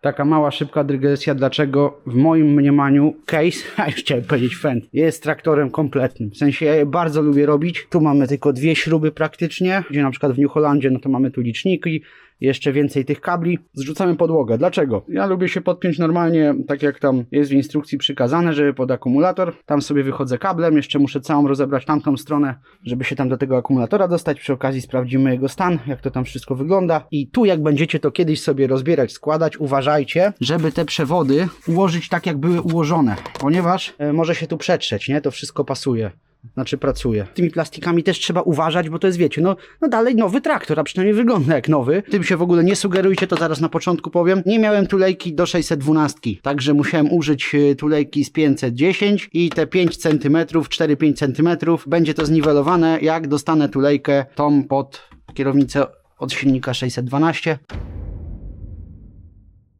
Taka mała, szybka dygresja, dlaczego w moim mniemaniu case, a już chciałem powiedzieć fend, jest traktorem kompletnym. W sensie ja je bardzo lubię robić. Tu mamy tylko dwie śruby praktycznie, gdzie na przykład w New Hollandzie, no to mamy tu liczniki, jeszcze więcej tych kabli. Zrzucamy podłogę. Dlaczego? Ja lubię się podpiąć normalnie, tak jak tam jest w instrukcji przykazane, żeby pod akumulator. Tam sobie wychodzę kablem, jeszcze muszę całą rozebrać tamtą stronę, żeby się tam do tego akumulatora dostać. Przy okazji sprawdzimy jego stan, jak to tam wszystko wygląda. I tu jak będziecie to kiedyś sobie rozbierać, składać, uważajcie, żeby te przewody ułożyć tak, jak były ułożone, ponieważ e, może się tu przetrzeć, nie? To wszystko pasuje. Znaczy pracuje. Tymi plastikami też trzeba uważać, bo to jest, wiecie, no, no dalej nowy traktor, a przynajmniej wygląda jak nowy. Tym się w ogóle nie sugerujcie, to zaraz na początku powiem. Nie miałem tulejki do 612, także musiałem użyć y, tulejki z 510 i te 5 cm, 4-5 cm będzie to zniwelowane, jak dostanę tulejkę tą pod kierownicę od silnika 612.